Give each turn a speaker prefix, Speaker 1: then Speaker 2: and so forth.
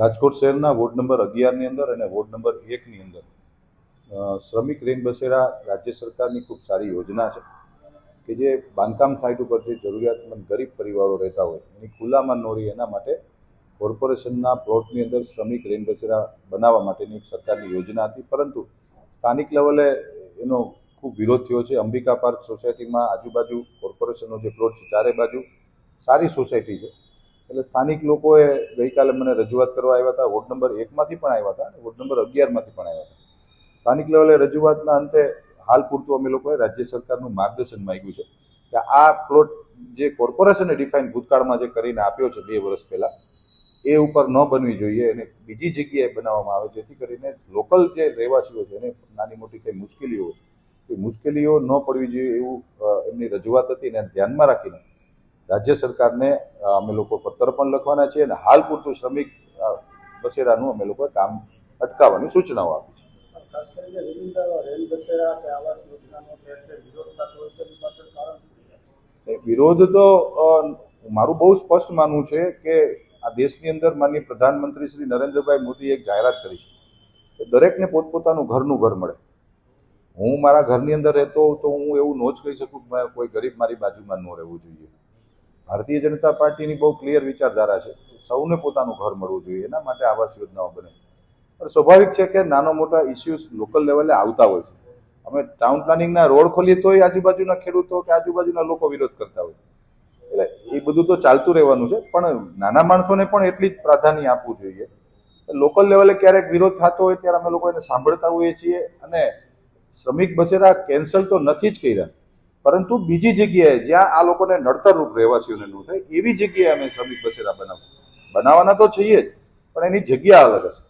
Speaker 1: રાજકોટ શહેરના ward number અગિયારની અંદર અને વોર્ડ નંબર એકની અંદર શ્રમિક રેન બસેરા રાજ્ય સરકારની ખૂબ સારી યોજના છે કે જે બાંધકામ સાઇટ ઉપર જે જરૂરિયાતમંદ ગરીબ પરિવારો રહેતા હોય, એની ખુલ્લામાં નોરી એના માટે કોર્પોરેશનના પ્લોટની અંદર શ્રમિક રેન બસેરા બનાવવા માટેની એક સરકારની યોજના હતી. પરંતુ સ્થાનિક લેવલે એનો ખૂબ વિરોધ થયો છે. અંબિકા પાર્ક સોસાયટીમાં આજુબાજુ કોર્પોરેશનનો જે પ્લોટ છે, ચારે બાજુ સારી સોસાયટી છે. એટલે સ્થાનિક લોકોએ ગઈકાલે મને રજૂઆત કરવા આવ્યા હતા. વોર્ડ નંબર એકમાંથી પણ આવ્યા હતા અને વોર્ડ નંબર અગિયારમાંથી પણ આવ્યા હતા. સ્થાનિક લેવલે રજૂઆતના અંતે હાલ પૂરતું અમે લોકોએ રાજ્ય સરકારનું માર્ગદર્શન માંગ્યું છે કે આ પ્લોટ જે કોર્પોરેશને ડિફાઇન ભૂતકાળમાં જે કરીને આપ્યો છે બે વર્ષ પહેલાં, એ ઉપર ન બનવી જોઈએ અને બીજી જગ્યાએ બનાવવામાં આવે જેથી કરીને લોકલ જે રહેવાસીઓ છે એને નાની મોટી કંઈ મુશ્કેલીઓ એ મુશ્કેલીઓ ન પડવી જોઈએ એવું એમની રજૂઆત હતી એને ધ્યાનમાં રાખીને રાજ્ય સરકારને અમે લોકો પત્ર પણ લખવાના છીએ અને હાલ પૂરતું શ્રમિક બસેરાનું અમે લોકોએ કામ અટકાવવાની સૂચનાઓ આપી છે.
Speaker 2: વિરોધ
Speaker 1: તો મારું બહુ સ્પષ્ટ માનવું છે કે આ દેશની અંદર માનનીય પ્રધાનમંત્રી શ્રી નરેન્દ્રભાઈ મોદીએ એક જાહેરાત કરી છે કે દરેકને પોતપોતાનું ઘરનું ઘર મળે. હું મારા ઘરની અંદર રહેતો હોઉં તો હું એવું ન જ કહી શકું કે કોઈ ગરીબ મારી બાજુમાં ન રહેવું જોઈએ. ભારતીય જનતા પાર્ટીની બહુ ક્લિયર વિચારધારા છે સૌને પોતાનું ઘર મળવું જોઈએ, એના માટે આવાસ યોજનાઓ બને. પણ સ્વાભાવિક છે કે નાનો મોટા ઇસ્યુઝ લોકલ લેવલે આવતા હોય છે. અમે ટાઉન પ્લાનિંગના રોડ ખોલીએ તોય આજુબાજુના ખેડૂતો કે આજુબાજુના લોકો વિરોધ કરતા હોય એટલે એ બધું તો ચાલતું રહેવાનું છે, પણ નાના માણસોને પણ એટલી જ પ્રાધાન્ય આપવું જોઈએ. લોકલ લેવલે ક્યારેક વિરોધ થતો હોય ત્યારે અમે લોકો એને સાંભળતા હોઈએ છીએ અને શ્રમિક બસેરા કેન્સલ તો નથી જ કર્યા. પરંતુ બીજી જગ્યાએ જ્યાં આ લોકોને નડતરરૂપ રહેવાસીઓને ન થાય, એવી જગ્યાએ અમે શ્રમિક બસેરા બનાવશું બનાવવાના તો છીએ જ, પણ એની જગ્યા અલગ હશે.